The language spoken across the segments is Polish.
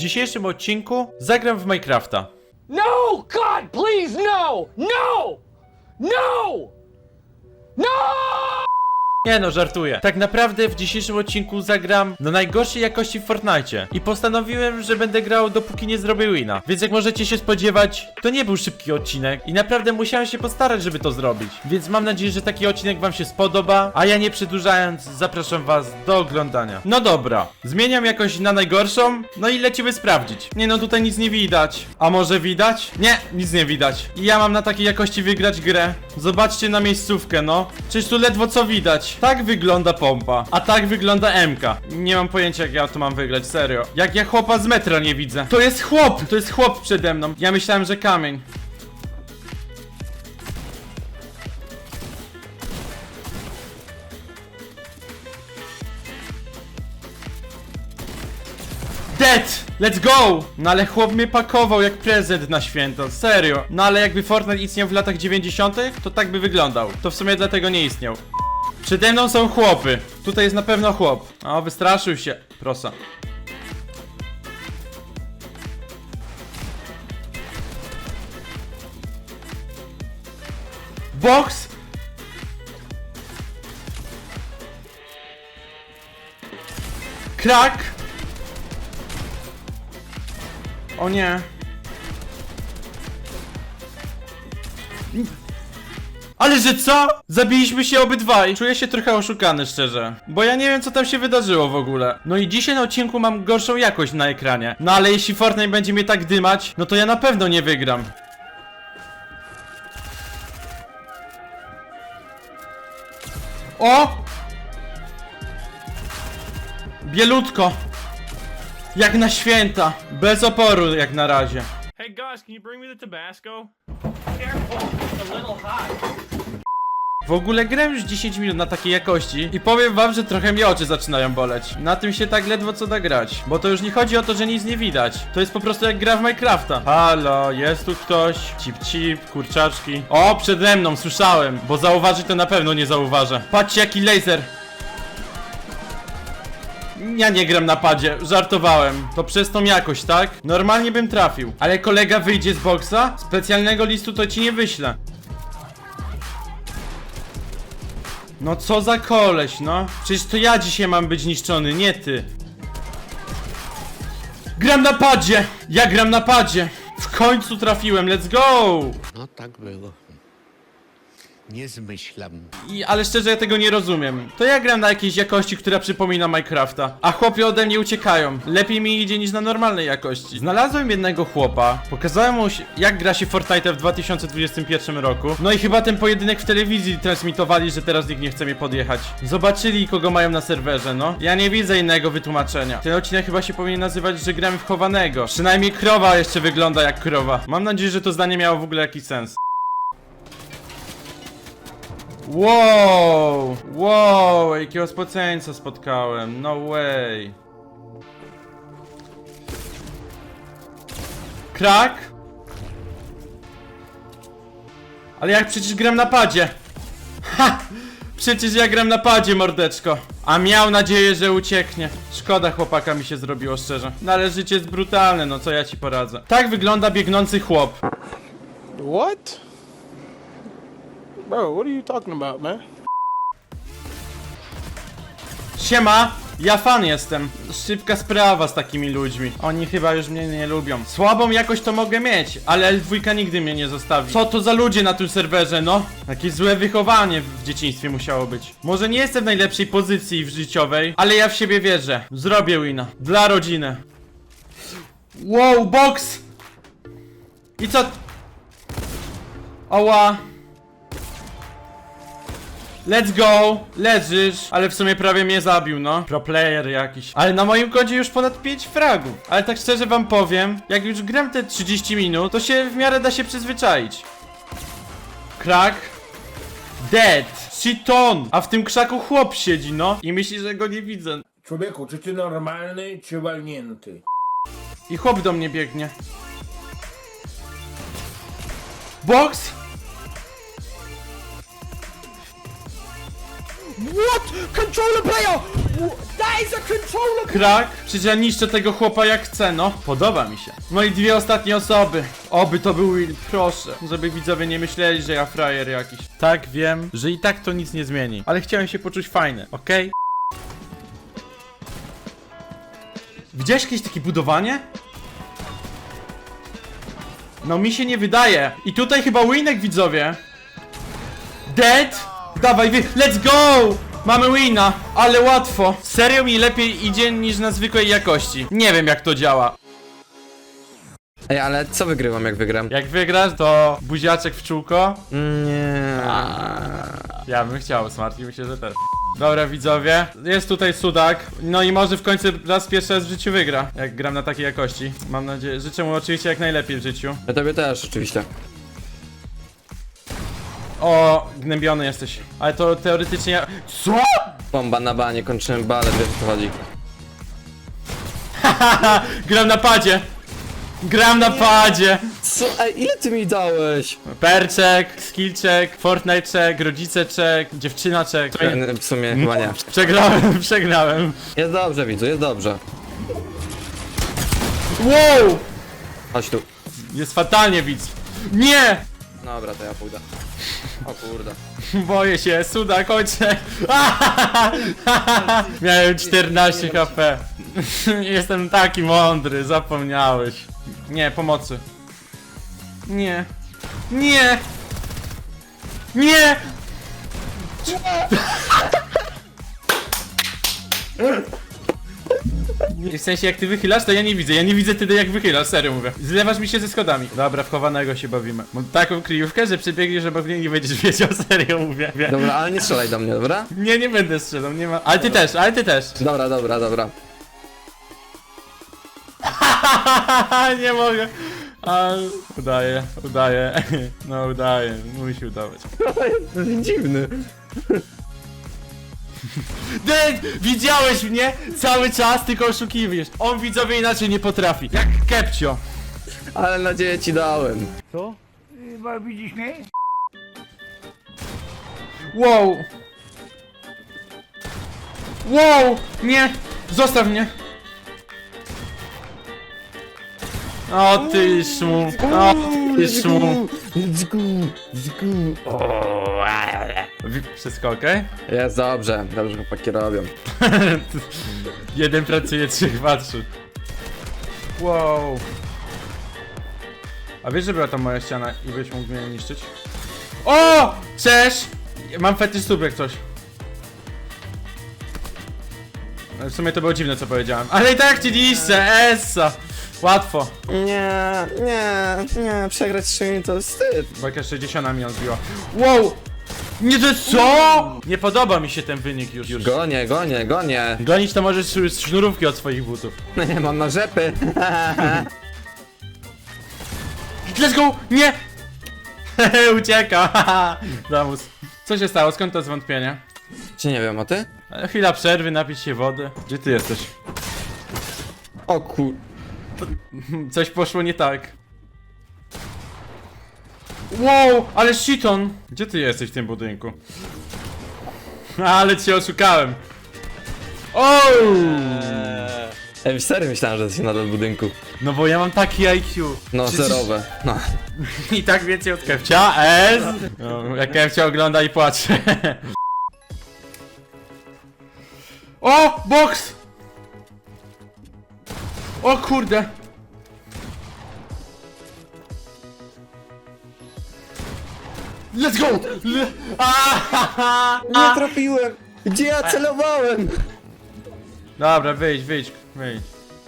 dzisiejszym odcinku zagram w Minecrafta. No! God, please, no! No! No! No! Nie no, żartuję. Tak naprawdę w dzisiejszym odcinku zagram na najgorszej jakości w Fortnite. I postanowiłem, że będę grał dopóki nie zrobię wina. Więc jak możecie się spodziewać, to nie był szybki odcinek. I naprawdę musiałem się postarać, żeby to zrobić. Więc mam nadzieję, że taki odcinek wam się spodoba. A ja nie przedłużając, zapraszam was do oglądania. No dobra, zmieniam jakość na najgorszą. No i lecimy sprawdzić. Nie no, tutaj nic nie widać. A może widać? Nie, nic nie widać. I ja mam na takiej jakości wygrać grę. Zobaczcie na miejscówkę, no. Czyż tu ledwo co widać. Tak wygląda pompa, a tak wygląda MK. Nie mam pojęcia jak ja to mam wygrać, serio. Jak ja chłopa z metra nie widzę. To jest chłop, to jest chłop przede mną. Ja myślałem, że kamień. Dead! Let's go! No ale chłop mnie pakował jak prezent na święto, serio. No ale jakby Fortnite istniał w latach 90., to tak by wyglądał. To w sumie dlatego nie istniał. Przede mną są chłopy. Tutaj jest na pewno chłop. O, wystraszył się. Proszę. Box! Krak! O nie. Ale że co? Zabiliśmy się obydwaj. Czuję się trochę oszukany, szczerze. Bo ja nie wiem, co tam się wydarzyło w ogóle. No i dzisiaj na odcinku mam gorszą jakość na ekranie. No ale jeśli Fortnite będzie mnie tak dymać, no to ja na pewno nie wygram. O! Bielutko. Jak na święta. Bez oporu jak na razie. Hey Gus, can you bring me the Tabasco? W ogóle grałem już 10 minut na takiej jakości i powiem wam, że trochę mnie oczy zaczynają boleć. Na tym się tak ledwo co da grać. Bo to już nie chodzi o to, że nic nie widać. To jest po prostu jak gra w Minecrafta. Halo, jest tu ktoś? Cip cip, kurczaczki. O, przede mną, słyszałem. Bo zauważyć to na pewno nie zauważę. Patrzcie jaki laser. Ja nie gram na padzie, żartowałem. To przez tą jakość, tak? Normalnie bym trafił. Ale kolega wyjdzie z boksa? Specjalnego listu to ci nie wyślę. No co za koleś, no? Przecież to ja dzisiaj mam być niszczony, nie ty. Gram na padzie! Ja gram na padzie! W końcu trafiłem, let's go! No tak było. Nie zmyślam. I, ale szczerze ja tego nie rozumiem. To ja gram na jakiejś jakości, która przypomina Minecrafta. A chłopy ode mnie uciekają. Lepiej mi idzie niż na normalnej jakości. Znalazłem jednego chłopa, pokazałem mu jak gra się Fortnite w 2021 roku. No i chyba ten pojedynek w telewizji transmitowali, że teraz nikt nie chce mnie podjechać. Zobaczyli kogo mają na serwerze, no. Ja nie widzę innego wytłumaczenia. Ten odcinek chyba się powinien nazywać, że gramy w chowanego. Przynajmniej krowa jeszcze wygląda jak krowa. Mam nadzieję, że to zdanie miało w ogóle jakiś sens. Wow! Wow! Jakiego spoceńca spotkałem. No way. Krak? Ale jak przecież gram na padzie. Ha! Przecież ja gram na padzie, mordeczko. A miał nadzieję, że ucieknie. Szkoda chłopaka mi się zrobiło, szczerze. No ale życie jest brutalne, no co ja ci poradzę. Tak wygląda biegnący chłop. What? Bro, what are you talking about, man? Siema! Ja fan jestem. Szybka sprawa z takimi ludźmi. Oni chyba już mnie nie lubią. Słabą jakość to mogę mieć, ale L2 nigdy mnie nie zostawi. Co to za ludzie na tym serwerze, no? Jakieś złe wychowanie w dzieciństwie musiało być. Może nie jestem w najlepszej pozycji w życiowej, ale ja w siebie wierzę. Zrobię wina. Dla rodziny. Wow, box! I co? Oła! Let's go! Leżysz! Ale w sumie prawie mnie zabił, no. Pro player jakiś. Ale na moim koncie już ponad 5 fragów. Ale tak szczerze wam powiem, jak już gram te 30 minut, to się w miarę da się przyzwyczaić. Krak. Dead. Shiton! A w tym krzaku chłop siedzi, no. I myśli, że go nie widzę. Człowieku, czy ty normalny, czy walnięty? I chłop do mnie biegnie. Box! What? Controller player! That is a controller! Krak, przecież ja niszczę tego chłopa jak chcę, no. Podoba mi się. No i dwie ostatnie osoby. Oby to był Will, proszę. Żeby widzowie nie myśleli, że ja frajer jakiś. Tak, wiem, że i tak to nic nie zmieni. Ale chciałem się poczuć fajny, okej? Widziałeś jakieś takie budowanie? No mi się nie wydaje. I tutaj chyba winek widzowie. Dead? Dawaj, wy... Let's go! Mamy wina, ale łatwo. Serio mi lepiej idzie niż na zwykłej jakości. Nie wiem jak to działa. Ej, ale co wygrywam jak wygram? Jak wygrasz, to buziaczek w czółko. Nie. Ja bym chciał, Smarty, myślę, że też. Dobra, widzowie, jest tutaj Sudak. No i może w końcu raz pierwszy raz w życiu wygra, jak gram na takiej jakości. Mam nadzieję, życzę mu oczywiście jak najlepiej w życiu. Ja tobie też, oczywiście. O, gnębiony jesteś. Ale to teoretycznie ja... Co? Bomba na banie, kończymy balę, wiesz o co chodzi. Haha, gram na padzie. Gram na padzie. Co? Ej, ile ty mi dałeś? Perczek, skillczek, Fortnite check, rodzice check, dziewczyna check. E, W sumie chyba nie. Przegrałem, przegrałem. Jest dobrze, widzu, jest dobrze. Wow! Chodź tu. Jest fatalnie, widz. Nie! Dobra, to ja pójdę. O kurde. Boję się, suda, kończę. Miałem 14 HP. Jestem taki mądry, zapomniałeś. Nie, pomocy. Nie. Nie! Nie! W sensie jak ty wychylasz, to ja nie widzę. Ja nie widzę wtedy jak wychylasz, serio mówię. Zlewasz mi się ze schodami. Dobra, w chowanego się bawimy. Mam taką kryjówkę, że przebiegniesz obok mnie i nie będziesz wiedział, serio mówię. Wie- Dobra, ale nie strzelaj do mnie, dobra? Nie, nie będę strzelał, nie ma. Ale ty też, ale ty też. Dobra, dobra, dobra. nie mogę. A, udaje, udaje. No udaje, musi udawać. To jest dziwny. Dead! Widziałeś mnie cały czas, tylko oszukiwiesz. On widzowie inaczej nie potrafi. Jak Kepcio. Ale nadzieję ci dałem. Widzisz mnie? Wow! Wow! Nie! Zostaw mnie! O ty szmu! O ty szmu! Wi- Wszystko okej? Jest dobrze, dobrze chłopaki robią. Jeden pracuje, trzech patrzy. Wow. A wiesz, że była tam moja ściana i byś mógł mnie niszczyć? O! Cześć! Mam fetysz stóp jak coś. W sumie to było dziwne co powiedziałem. Ale i tak ci niszczę, essa! Łatwo. Nie, nie, nie, przegrać z to wstyd. Bo jakaś 60 mi odbiła. Wow! Nie to co? Nie podoba mi się ten wynik już. już. Gonię, gonię, gonię. Gonić to możesz z sznurówki od swoich butów. Nie, mam na rzepy. Let's go! Nie! Ucieka! Damus. Co się stało? Skąd to zwątpienie? Czy nie wiem, a ty? E, Chwila przerwy, napić się wody. Gdzie ty jesteś? O kur... Coś poszło nie tak. Wow, ale shiton! Gdzie ty jesteś w tym budynku? Ale cię oszukałem. O! Ej, serio myślałem, że jesteś nadal w budynku. No bo ja mam taki IQ. No, Przecież- zerowe. No. I tak więcej od Kefcia, S! No, jak Kefcia ogląda i płacze. O! Box! O kurde! Let's go! Le! Nie trafiłem! Gdzie ja celowałem? Dobra, wyjdź, wyjdź, wyjdź.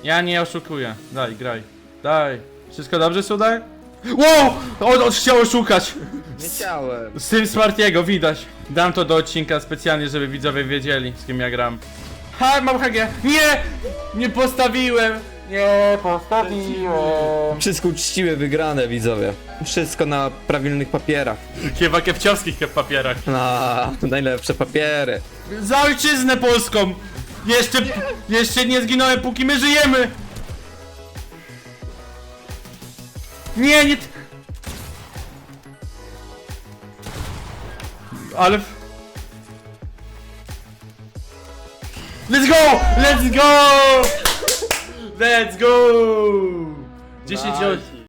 Ja nie oszukuję. Daj, graj. Daj. Wszystko dobrze, Sudaj? Wow! On, on chciał oszukać! Nie chciałem. Z tym Smartiego, widać. Dam to do odcinka specjalnie, żeby widzowie wiedzieli, z kim ja gram. Ha, mam HG! Nie! Nie postawiłem! Nie postawiłem! Wszystko uczciwe, wygrane, widzowie. Wszystko na prawilnych papierach. Chyba kepciowskich w papierach. Na najlepsze papiery. Za ojczyznę polską! Jeszcze, jeszcze nie zginąłem, póki my żyjemy! Nie, nie... t- Ale... w- Let's go! Let's go! Let's go! 10 Nice. od...